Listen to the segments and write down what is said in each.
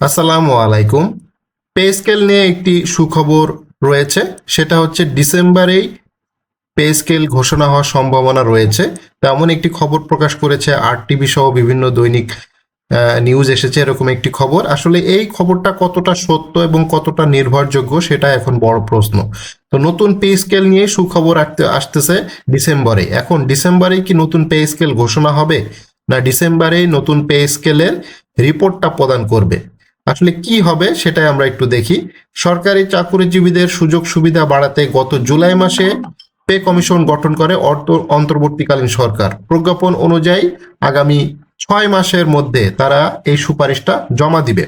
আসসালামু আলাইকুম। Pay scale নিয়ে একটি সুখবর রয়েছে, সেটা হচ্ছে ডিসেম্বরেই পে স্কেল ঘোষণা হওয়ার সম্ভাবনা রয়েছে। তেমন একটি খবর প্রকাশ করেছে আর টিভি সহ বিভিন্ন দৈনিক নিউজ এসেছে, এরকম একটি খবর। আসলে এই খবরটা কতটা সত্য এবং কতটা নির্ভরযোগ্য সেটা এখন বড় প্রশ্ন। তো নতুন পে স্কেল নিয়ে সুখবর আসতে- আসতেছে ডিসেম্বরে এখন ডিসেম্বরেই কি নতুন পে স্কেল ঘোষণা হবে? না ডিসেম্বরেই নতুন পে স্কেলের রিপোর্টটা প্রদান করবে? আসলে কি হবে সেটাই আমরা একটু দেখি। সরকারি চাকরিজীবীদের সুযোগ সুবিধা বাড়াতে গত জুলাই মাসে পে কমিশন গঠন করে অর্থ অন্তর্বর্তীকালীন সরকার। প্রজ্ঞাপন অনুযায়ী আগামী ছয় মাসের মধ্যে তারা এই সুপারিশটা জমা দিবে।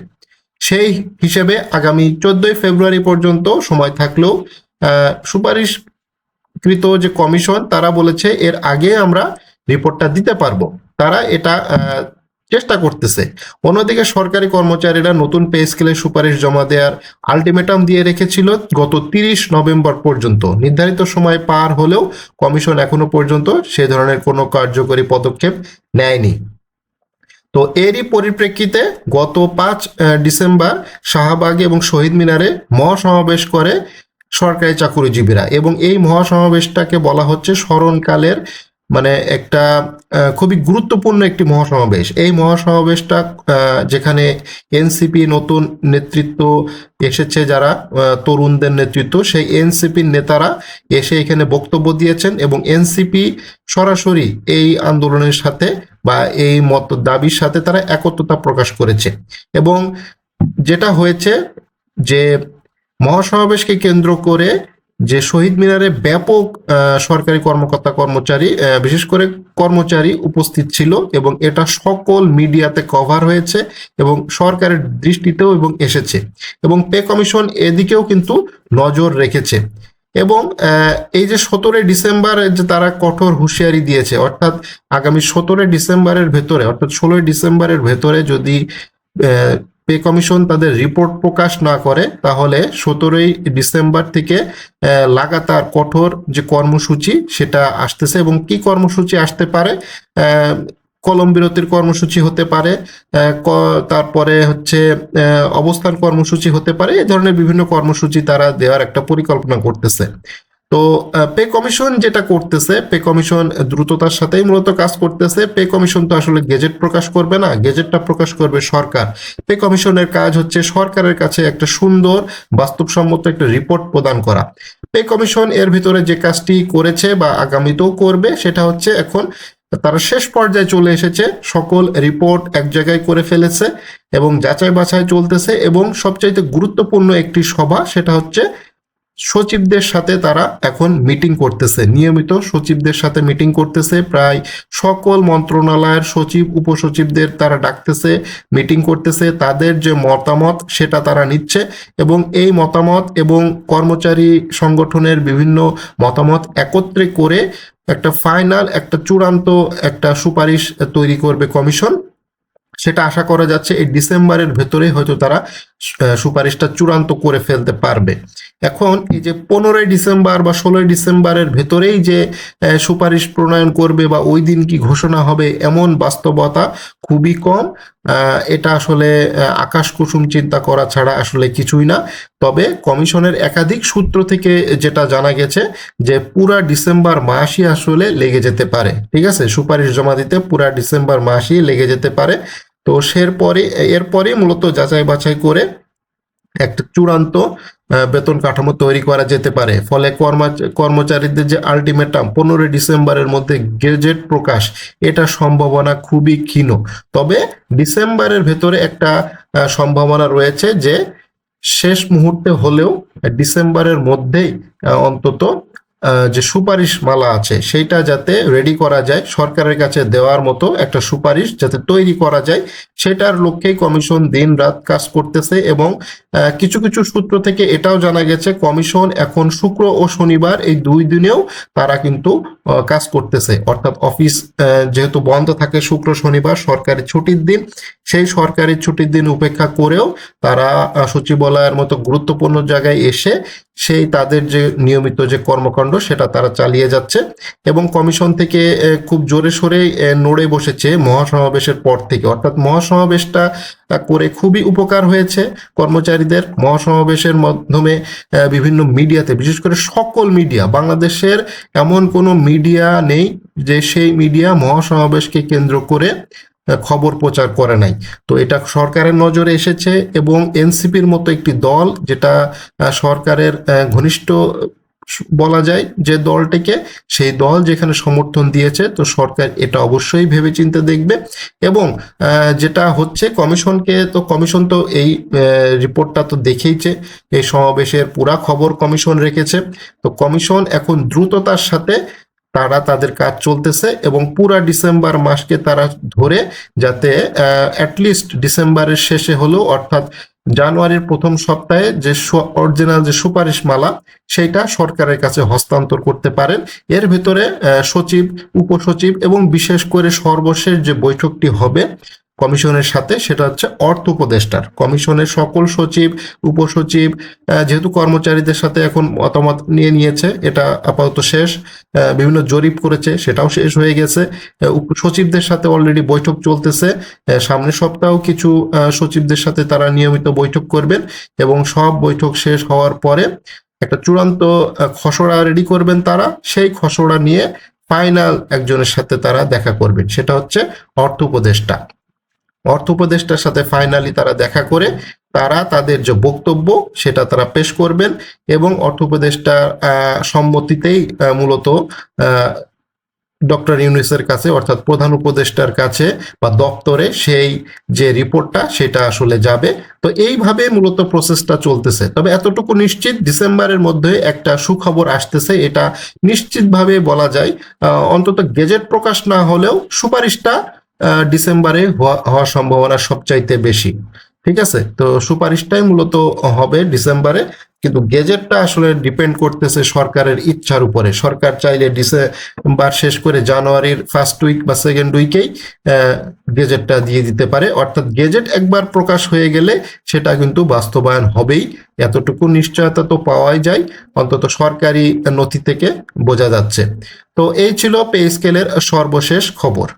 সেই হিসেবে আগামী চোদ্দই ফেব্রুয়ারি পর্যন্ত সময় থাকলেও সুপারিশকৃত যে কমিশন, তারা বলেছে এর আগে আমরা রিপোর্টটা দিতে পারব। তারা এটা চেষ্টা করতেছে। অন্যদিকে সরকারি কর্মচারীরা নতুন পে স্কেলের সুপারিশ জমা দেওয়ার আলটিমেটাম দিয়ে রেখেছিল গত তিরিশ নভেম্বর পর্যন্ত। নির্ধারিত সময় পার হলেও কমিশন এখনও পর্যন্ত সে ধরনের কোনো কার্যকরী পদক্ষেপ নেয়নি। তো এরই পরিপ্রেক্ষিতে গত পাঁচ ডিসেম্বর শাহবাগে এবং শহীদ মিনারে মহাসমাবেশ করে সরকারি চাকুরিজীবীরা এবং এই মহাসমাবেশটাকে বলা হচ্ছে স্মরণকালের মানে একটা খুবই গুরুত্বপূর্ণ একটি মহাসমাবেশ। এই মহাসমাবেশটা যেখানে এনসিপি নতুন নেতৃত্ব এসেছে যারা তরুণদের নেতৃত্ব, সেই এনসিপির নেতারা এসে এখানে বক্তব্য দিয়েছেন এবং এনসিপি সরাসরি এই আন্দোলনের সাথে বা এই মত দাবির সাথে তারা একত্রতা প্রকাশ করেছে। এবং যেটা হয়েছে যে মহাসমাবেশকে কেন্দ্র করে যে শহীদ মিনারে ব্যাপক সরকারি কর্মকর্তা, কর্মচারী বিশেষ করে কর্মচারী উপস্থিত ছিল এবং এটা সকল মিডিয়াতে কভার হয়েছে এবং সরকারের দৃষ্টিতেও এবং এসেছে এবং পে কমিশন এদিকেও কিন্তু নজর রেখেছে এবং এই যে সতেরোই ডিসেম্বর যে তারা কঠোর হুঁশিয়ারি দিয়েছে, অর্থাৎ আগামী সতেরোই ডিসেম্বরের ভেতরে, অর্থাৎ ষোলোই ডিসেম্বরের ভেতরে যদি পে কমিশন তাদের রিপোর্ট প্রকাশ না করে, তাহলে সতেরোই ডিসেম্বর থেকে লাগাতার কঠোর যে কর্মসূচি সেটা আসতেছে এবং কি কর্মসূচি আসতে পারে? কলম বিরতির কর্মসূচি হতে পারে তারপরে হচ্ছে অবস্থান কর্মসূচি হতে পারে, এই ধরনের বিভিন্ন কর্মসূচি তারা দেওয়ার একটা পরিকল্পনা করতেছে। তো পে কমিশন যেটা করতেছে পে কমিশন দ্রুততার সাথেই মূলত কাজ করতেছে। পে কমিশন তো আসলে গেজেট প্রকাশ করবে না গেজেটটা প্রকাশ করবে সরকার। পে কমিশনের কাজ হচ্ছে সরকারের কাছে একটা সুন্দর, বাস্তবসম্মত একটা রিপোর্ট প্রদান করা। পে কমিশন এর ভিতরে যে কাজটি করেছে বা আগামীতেও করবে, সেটা হচ্ছে এখন তারা শেষ পর্যায়ে চলে এসেছে, সকল রিপোর্ট এক জায়গায় করে ফেলেছে এবং যাচাই বাছাই চলতেছে এবং সবচাইতে গুরুত্বপূর্ণ একটি সভা, সেটা হচ্ছে সচিবদের সাথে তারা এখন মিটিং করতেছে। নিয়মিত সচিবদের সাথে মিটিং করতেছে। প্রায় সকল মন্ত্রণালয়ের সচিব, উপসচিবদের তারা ডাকতেছে মিটিং করতেছে। তাদের যে মতামত, সেটা তারা নিচ্ছে এবং এই মতামত এবং কর্মচারী সংগঠনের বিভিন্ন মতামত একত্রে করে একটা ফাইনাল একটা চূড়ান্ত একটা সুপারিশ তৈরি করবে কমিশন। সেটা আশা করা যাচ্ছে এই ডিসেম্বরের ভেতরে হয়তো তারা সুপারিশটা চূড়ান্ত করে ফেলতে পারবে। এখন এই যে পনেরোই ডিসেম্বর বা ষোলোই ডিসেম্বরের ভেতরেই যে সুপারিশ প্রণয়ন করবে বা ওই দিন কি ঘোষণা হবে এমন বাস্তবতা খুবই কম। এটা আসলে আকাশ কুসুম চিন্তা করা ছাড়া আসলে কিছুই না। তবে কমিশনের একাধিক সূত্র থেকে যেটা জানা গেছে যে পুরা ডিসেম্বর মাসই আসলে লেগে যেতে পারে। ঠিক আছে? সুপারিশ জমা দিতে পুরা ডিসেম্বর মাসই লেগে যেতে পারে। তো সেরপরে, এরপরে মূলত যাচাই বাছাই করে একটা চূড়ান্ত বেতন কাঠামো তৈরি করা যেতে পারে। ফলে কর্মা- কর্মচারীদের যে আলটিমেটাম পনেরোই ডিসেম্বরের মধ্যে গেজেট প্রকাশ, এটা সম্ভাবনা খুবই ক্ষীণ। তবে ডিসেম্বরের ভেতরে একটা সম্ভাবনা রয়েছে যে শেষ মুহূর্তে হলেও ডিসেম্বরের মধ্যেই অন্তত যে সুপারিশ মালা আছে, সেইটা যাতে রেডি করা যায়, সরকারের কাছে দেওয়ার মতো একটা সুপারিশ যাতে তৈরি করা যায়, সেটার লক্ষ্যেই কমিশন দিন রাত কাজ করতেছে এবং কিছু কিছু সূত্র থেকে এটাও জানা গেছে, কমিশন এখন শুক্র ও শনিবার এই দুই দিনেও তারা কিন্তু কাজ করতেছে। অর্থাৎ অফিস যেহেতু বন্ধ থাকে শুক্র, শনিবার, সরকারি ছুটির দিন, সেই সরকারি ছুটির দিন উপেক্ষা করেও তারা সচিবালয়ের মতো গুরুত্বপূর্ণ জায়গায় এসে সেই তাদের যে নিয়মিত যে কর্মকাণ্ড সেটা তারা চালিয়ে যাচ্ছে এবং কমিশন থেকে খুব জোরে সোরে নড়ে বসেছে মহাসমাবেশের পর থেকে। অর্থাৎ মহাসমাবেশটা করে খুবই উপকার হয়েছে কর্মচারীদের। মহাসমাবেশের মাধ্যমে বিভিন্ন মিডিয়াতে, বিশেষ করে সকল মিডিয়া, বাংলাদেশের এমন কোনো মিডিয়া নেই যে সেই মিডিয়া মহাসমাবেশকে কেন্দ্র করে খবর প্রচার করে নাই। তো এটা সরকারের নজরে এসেছে এবং এনসিপির মতো একটি দল, যেটা সরকারের ঘনিষ্ঠ বলা যায় যে দলটিকে, সেই দল যেখানে সমর্থন দিয়েছে, তো সরকার এটা অবশ্যই ভেবে ভেবেচিন্তে দেখবে। এবং যেটা হচ্ছে কমিশনকে, তো কমিশন তো এই রিপোর্টটা তো দেখেইছে, এই সমাবেশের পুরা খবর কমিশন রেখেছে। তো কমিশন এখন দ্রুততার সাথে তারা তাদের কাজ চলতেছে এবং পুরা ডিসেম্বর মাসকে তারা ধরে যাতে অ্যাটলিস্ট ডিসেম্বরের শেষে হলেও অর্থাৎ জানুয়ারির প্রথম সপ্তাহে যে অরিজিনাল যে সুপারিশ মালা সেইটা সরকারের কাছে হস্তান্তর করতে পারেন। এর ভিতরে সচিব উপসচিব এবং বিশেষ করে সর্বশেষ যে বৈঠকটি হবে কমিশনের সাথে, সেটা হচ্ছে অর্থ উপদেষ্টার। কমিশনের সকল সচিব, উপসচিব যেহেতু কর্মচারীদের সাথে এখন মতামত নিয়ে নিয়েছে, এটা আপাতত শেষ বিভিন্ন জরিপ করেছে, সেটাও শেষ হয়ে গেছে। সচিবদের সাথে অলরেডি বৈঠক চলতেছে সামনের সপ্তাহেও কিছু সচিবদের সাথে তারা নিয়মিত বৈঠক করবেন এবং সব বৈঠক শেষ হওয়ার পরে একটা চূড়ান্ত খসড়া রেডি করবেন তারা। সেই খসড়া নিয়ে ফাইনাল একজনের সাথে তারা দেখা করবেন, সেটা হচ্ছে অর্থ উপদেষ্টা। অর্থ উপদেষ্টার সাথে ফাইনালি তারা দেখা করে তারা তাদের যে বক্তব্য সেটা তারা পেশ করবেন এবং অর্থ উপদেষ্টার সম্মতিতেই মূলত ডক্টর ইউনিসের কাছে অর্থাৎ প্রধান উপদেষ্টার কাছে বা দপ্তরে সেই যে রিপোর্টটা সেটা আসলে যাবে। তো এইভাবে মূলত প্রসেসটা চলতেছে। তবে এতটুকু নিশ্চিত, ডিসেম্বরের মধ্যে একটা সুখবর আসতেছে, এটা নিশ্চিতভাবে বলা যায়। অন্তত গেজেট প্রকাশ না হলেও সুপারিশটা ডিসেম্বরে হওয়া- হওয়ার সম্ভাবনা সবচাইতে বেশি। ঠিক আছে? তো সুপারিশটাই মূলত হবে ডিসেম্বরে, কিন্তু গেজেটটা আসলে ডিপেন্ড করতেছে সরকারের ইচ্ছার উপরে। সরকার চাইলে ডিসেম্বর শেষ করে জানুয়ারির ফার্স্ট উইক বা সেকেন্ড উইকেই গেজেটটা দিয়ে দিতে পারে। অর্থাৎ গেজেট একবার প্রকাশ হয়ে গেলে সেটা কিন্তু বাস্তবায়ন হবেই। এতটুকু নিশ্চয়তা তো পাওয়াই যায়, অন্তত সরকারি নথি থেকে বোঝা যাচ্ছে। তো এই ছিল পে স্কেলের সর্বশেষ খবর।